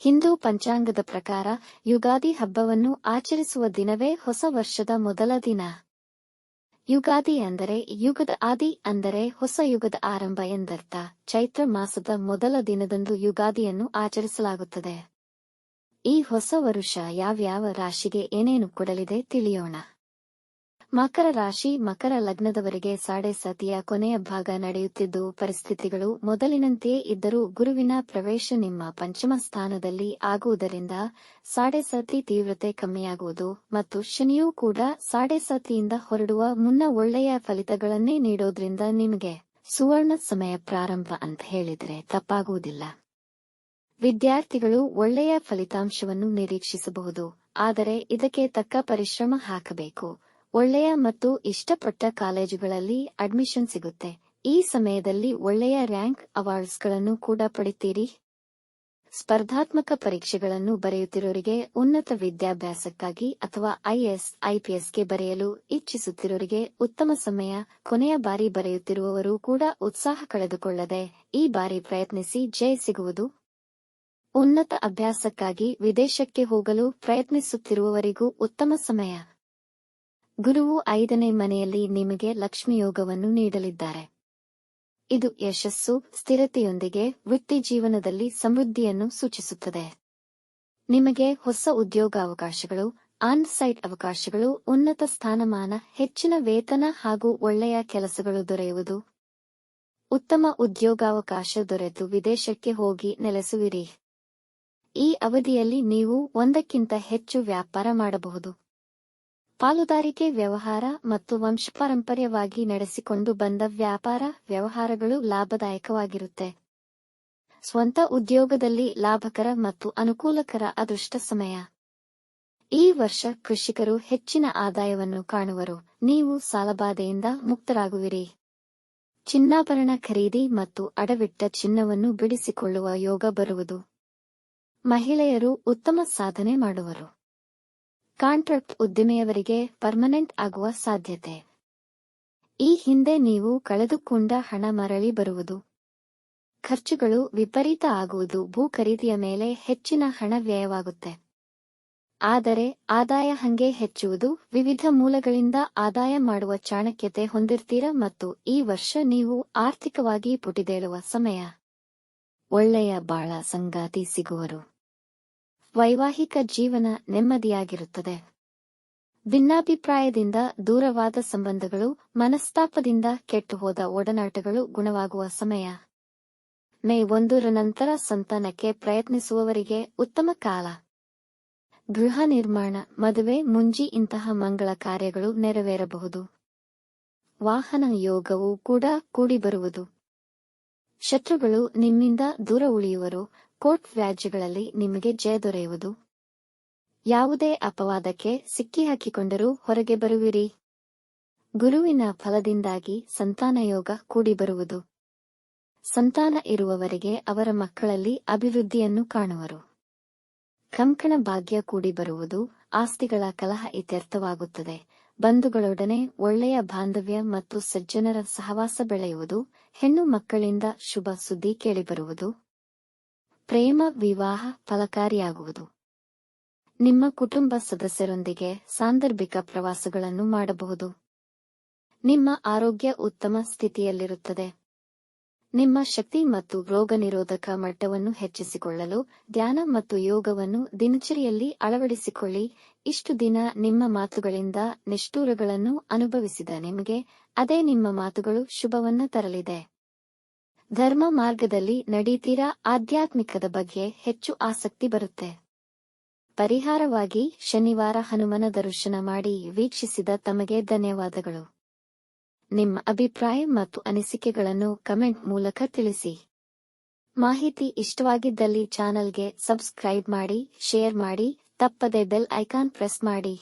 ಹಿಂದೂ ಪಂಚಾಂಗದ ಪ್ರಕಾರ ಯುಗಾದಿ ಹಬ್ಬವನ್ನು ಆಚರಿಸುವ ದಿನವೇ ಹೊಸ ವರ್ಷದ ಮೊದಲ ದಿನ. ಯುಗಾದಿ ಅಂದರೆ ಯುಗದ ಆದಿ ಅಂದರೆ ಹೊಸ ಯುಗದ ಆರಂಭ ಎಂದರ್ಥ. ಚೈತ್ರ ಮಾಸದ ಮೊದಲ ದಿನದಂದು ಯುಗಾದಿಯನ್ನು ಆಚರಿಸಲಾಗುತ್ತದೆ. ಈ ಹೊಸ ವರುಷ ಯಾವ್ಯಾವ ರಾಶಿಗೆ ಏನೇನು ಕೊಡಲಿದೆ ತಿಳಿಯೋಣ. ಮಕರ ರಾಶಿ ಮಕರ ಲಗ್ನದವರೆಗೆ ಸಾಡೆ ಸತಿಯ ಕೊನೆಯ ಭಾಗ ನಡೆಯುತ್ತಿದ್ದು, ಪರಿಸ್ಥಿತಿಗಳು ಮೊದಲಿನಂತೆಯೇ ಇದ್ದರೂ ಗುರುವಿನ ಪ್ರವೇಶ ನಿಮ್ಮ ಪಂಚಮ ಸ್ಥಾನದಲ್ಲಿ ಆಗುವುದರಿಂದ ಸಾಡೆ ಸತಿ ತೀವ್ರತೆ ಕಮ್ಮಿಯಾಗುವುದು ಮತ್ತು ಶನಿಯೂ ಕೂಡ ಸಾಡೆ ಸತಿಯಿಂದ ಹೊರಡುವ ಮುನ್ನ ಒಳ್ಳೆಯ ಫಲಿತಗಳನ್ನೇ ನೀಡೋದ್ರಿಂದ ನಿಮಗೆ ಸುವರ್ಣ ಸಮಯ ಪ್ರಾರಂಭ ಅಂತ ಹೇಳಿದ್ರೆ ತಪ್ಪಾಗುವುದಿಲ್ಲ. ವಿದ್ಯಾರ್ಥಿಗಳು ಒಳ್ಳೆಯ ಫಲಿತಾಂಶವನ್ನು ನಿರೀಕ್ಷಿಸಬಹುದು, ಆದರೆ ಇದಕ್ಕೆ ತಕ್ಕ ಪರಿಶ್ರಮ ಹಾಕಬೇಕು. ಒಳ್ಳೆಯ ಮತ್ತು ಇಷ್ಟಪಟ್ಟ ಕಾಲೇಜುಗಳಲ್ಲಿ ಅಡ್ಮಿಷನ್ ಸಿಗುತ್ತೆ. ಈ ಸಮಯದಲ್ಲಿ ಒಳ್ಳೆಯ ರ್ಯಾಂಕ್ ಅವಾರ್ಡ್ಸ್ಗಳನ್ನು ಕೂಡ ಪಡಿತೀರಿ ಸ್ಪರ್ಧಾತ್ಮಕ ಪರೀಕ್ಷೆಗಳನ್ನು ಬರೆಯುತ್ತಿರೋರಿಗೆ ಉನ್ನತ ವಿದ್ಯಾಭ್ಯಾಸಕ್ಕಾಗಿ ಅಥವಾ ಐಎಸ್ ಐಪಿಎಸ್ಗೆ ಬರೆಯಲು ಇಚ್ಛಿಸುತ್ತಿರುವರಿಗೆ ಉತ್ತಮ ಸಮಯ ಕೊನೆಯ ಬಾರಿ ಬರೆಯುತ್ತಿರುವವರು ಕೂಡ ಉತ್ಸಾಹ ಕಳೆದುಕೊಳ್ಳದೆ ಈ ಬಾರಿ ಪ್ರಯತ್ನಿಸಿ ಜಯ ಸಿಗುವುದು. ಉನ್ನತ ಅಭ್ಯಾಸಕ್ಕಾಗಿ ವಿದೇಶಕ್ಕೆ ಹೋಗಲು ಪ್ರಯತ್ನಿಸುತ್ತಿರುವವರಿಗೂ ಉತ್ತಮ ಸಮಯ. ಗುರುವು ಐದನೇ ಮನೆಯಲ್ಲಿ ನಿಮಗೆ ಲಕ್ಷ್ಮಿಯೋಗವನ್ನು ನೀಡಲಿದ್ದಾರೆ. ಇದು ಯಶಸ್ಸು, ಸ್ಥಿರತೆಯೊಂದಿಗೆ ವೃತ್ತಿ ಜೀವನದಲ್ಲಿ ಸಮೃದ್ಧಿಯನ್ನು ಸೂಚಿಸುತ್ತದೆ. ನಿಮಗೆ ಹೊಸ ಉದ್ಯೋಗಾವಕಾಶಗಳು ಆನ್ ಸೈಟ್ ಅವಕಾಶಗಳು, ಉನ್ನತ ಸ್ಥಾನಮಾನ, ಹೆಚ್ಚಿನ ವೇತನ ಹಾಗೂ ಒಳ್ಳೆಯ ಕೆಲಸಗಳು ದೊರೆಯುವುದು. ಉತ್ತಮ ಉದ್ಯೋಗಾವಕಾಶ ದೊರೆತು ವಿದೇಶಕ್ಕೆ ಹೋಗಿ ನೆಲೆಸುವಿರಿ. ಈ ಅವಧಿಯಲ್ಲಿ ನೀವು ಒಂದಕ್ಕಿಂತ ಹೆಚ್ಚು ವ್ಯಾಪಾರ ಮಾಡಬಹುದು. ಪಾಲುದಾರಿಕೆ ವ್ಯವಹಾರ ಮತ್ತು ವಂಶಪಾರಂಪರ್ಯವಾಗಿ ನಡೆಸಿಕೊಂಡು ಬಂದ ವ್ಯಾಪಾರ ವ್ಯವಹಾರಗಳು ಲಾಭದಾಯಕವಾಗಿರುತ್ತೆ. ಸ್ವಂತ ಉದ್ಯೋಗದಲ್ಲಿ ಲಾಭಕರ ಮತ್ತು ಅನುಕೂಲಕರ ಅದೃಷ್ಟ ಸಮಯ. ಈ ವರ್ಷ ಕೃಷಿಕರು ಹೆಚ್ಚಿನ ಆದಾಯವನ್ನು ಕಾಣುವರು. ನೀವು ಸಾಲಬಾಧೆಯಿಂದ ಮುಕ್ತರಾಗುವಿರಿ. ಚಿನ್ನಾಭರಣ ಖರೀದಿ ಮತ್ತು ಅಡವಿಟ್ಟ ಚಿನ್ನವನ್ನು ಬಿಡಿಸಿಕೊಳ್ಳುವ ಯೋಗ ಬರುವುದು. ಮಹಿಳೆಯರು ಉತ್ತಮ ಸಾಧನೆ ಮಾಡುವರು. ಕಾಂಟ್ರಾಕ್ಟ್ ಉದ್ದಿಮೆಯವರಿಗೆ ಪರ್ಮನೆಂಟ್ ಆಗುವ ಸಾಧ್ಯತೆ. ಈ ಹಿಂದೆ ನೀವು ಕಳೆದುಕೊಂಡ ಹಣ ಮರಳಿ ಬರುವುದು. ಖರ್ಚುಗಳು ವಿಪರೀತ ಆಗುವುದು. ಭೂ ಖರೀದಿಯ ಮೇಲೆ ಹೆಚ್ಚಿನ ಹಣ ವ್ಯಯವಾಗುತ್ತೆ. ಆದರೆ ಆದಾಯ ಹಂಗೆ ಹೆಚ್ಚುವುದು. ವಿವಿಧ ಮೂಲಗಳಿಂದ ಆದಾಯ ಮಾಡುವ ಚಾಣಕ್ಯತೆ ಹೊಂದಿರ್ತೀರ ಮತ್ತು ಈ ವರ್ಷ ನೀವು ಆರ್ಥಿಕವಾಗಿ ಪುಟಿದೇಳುವ ಸಮಯ. ಒಳ್ಳೆಯ ಬಾಳ ಸಂಗಾತಿ ಸಿಗುವರು. ವೈವಾಹಿಕ ಜೀವನ ನೆಮ್ಮದಿಯಾಗಿರುತ್ತದೆ. ಭಿನ್ನಾಭಿಪ್ರಾಯದಿಂದ ದೂರವಾದ ಸಂಬಂಧಗಳು, ಮನಸ್ತಾಪದಿಂದ ಕೆಟ್ಟುಹೋದ ಒಡನಾಟಗಳು ಗುಣವಾಗುವ ಸಮಯ. ಮೇ ಒಂದರ ನಂತರ ಸಂತಾನಕ್ಕೆ ಪ್ರಯತ್ನಿಸುವವರಿಗೆ ಉತ್ತಮ ಕಾಲ. ಗೃಹ ನಿರ್ಮಾಣ, ಮದುವೆ, ಮುಂಜಿ ಇಂತಹ ಮಂಗಳ ಕಾರ್ಯಗಳು ನೆರವೇರಬಹುದು. ವಾಹನ ಯೋಗವೂ ಕೂಡ ಕೂಡಿಬರುವುದು. ಶತ್ರುಗಳು ನಿಮ್ಮಿಂದ ದೂರ ಉಳಿಯುವರು ಕೋರ್ಟ್ ವ್ಯಾಜ್ಯಗಳಲ್ಲಿ ನಿಮಗೆ ಜಯ ದೊರೆಯುವುದು. ಯಾವುದೇ ಅಪವಾದಕ್ಕೆ ಸಿಕ್ಕಿ ಹಾಕಿಕೊಂಡರೂ ಹೊರಗೆ ಬರುವಿರಿ. ಗುರುವಿನ ಫಲದಿಂದಾಗಿ ಸಂತಾನಯೋಗ ಕೂಡಿಬರುವುದು ಸಂತಾನ ಇರುವವರಿಗೆ ಅವರ ಮಕ್ಕಳಲ್ಲಿ ಅಭಿವೃದ್ಧಿಯನ್ನು ಕಾಣುವರು. ಕಂಕಣ ಭಾಗ್ಯ ಕೂಡಿಬರುವುದು ಆಸ್ತಿಗಳ ಕಲಹ ಇತ್ಯರ್ಥವಾಗುತ್ತದೆ. ಬಂಧುಗಳೊಡನೆ ಒಳ್ಳೆಯ ಬಾಂಧವ್ಯ ಮತ್ತು ಸಜ್ಜನರ ಸಹವಾಸ ಬೆಳೆಯುವುದು ಹೆಣ್ಣು ಮಕ್ಕಳಿಂದ ಶುಭ ಸುದ್ದಿ ಕೇಳಿಬರುವುದು. ಪ್ರೇಮ ವಿವಾಹ ಫಲಕಾರಿಯಾಗುವುದು. ನಿಮ್ಮ ಕುಟುಂಬ ಸದಸ್ಯರೊಂದಿಗೆ ಸಾಂದರ್ಭಿಕ ಪ್ರವಾಸಗಳನ್ನು ಮಾಡಬಹುದು. ನಿಮ್ಮ ಆರೋಗ್ಯ ಉತ್ತಮ ಸ್ಥಿತಿಯಲ್ಲಿರುತ್ತದೆ. ನಿಮ್ಮ ಶಕ್ತಿ ಮತ್ತು ರೋಗ ನಿರೋಧಕ ಮಟ್ಟವನ್ನು ಹೆಚ್ಚಿಸಿಕೊಳ್ಳಲು ಧ್ಯಾನ ಮತ್ತು ಯೋಗವನ್ನು ದಿನಚರಿಯಲ್ಲಿ ಅಳವಡಿಸಿಕೊಳ್ಳಿ. ಇಷ್ಟು ದಿನ ನಿಮ್ಮ ಮಾತುಗಳಿಂದ ನಿಷ್ಠೂರಗಳನ್ನು ಅನುಭವಿಸಿದ ನಿಮಗೆ ಅದೇ ನಿಮ್ಮ ಮಾತುಗಳು ಶುಭವನ್ನ ತರಲಿದೆ. ಧರ್ಮ ಮಾರ್ಗದಲ್ಲಿ ನಡೀತೀರಾ ಆಧ್ಯಾತ್ಮಿಕದ ಬಗ್ಗೆ ಹೆಚ್ಚು ಆಸಕ್ತಿ ಬರುತ್ತೆ. ಪರಿಹಾರವಾಗಿ ಶನಿವಾರ ಹನುಮನ ದರ್ಶನ ಮಾಡಿ ವೀಕ್ಷಿಸಿದ ತಮಗೆ ಧನ್ಯವಾದಗಳು. ನಿಮ್ಮ ಅಭಿಪ್ರಾಯ ಮತ್ತು ಅನಿಸಿಕೆಗಳನ್ನು ಕಮೆಂಟ್ ಮೂಲಕ ತಿಳಿಸಿ. ಮಾಹಿತಿ ಇಷ್ಟವಾಗಿದ್ದಲ್ಲಿ ಚಾನಲ್ಗೆ ಸಬ್ಸ್ಕ್ರೈಬ್ ಮಾಡಿ, ಶೇರ್ ಮಾಡಿ, ತಪ್ಪದೆ ಬೆಲ್ ಐಕಾನ್ ಪ್ರೆಸ್ ಮಾಡಿ.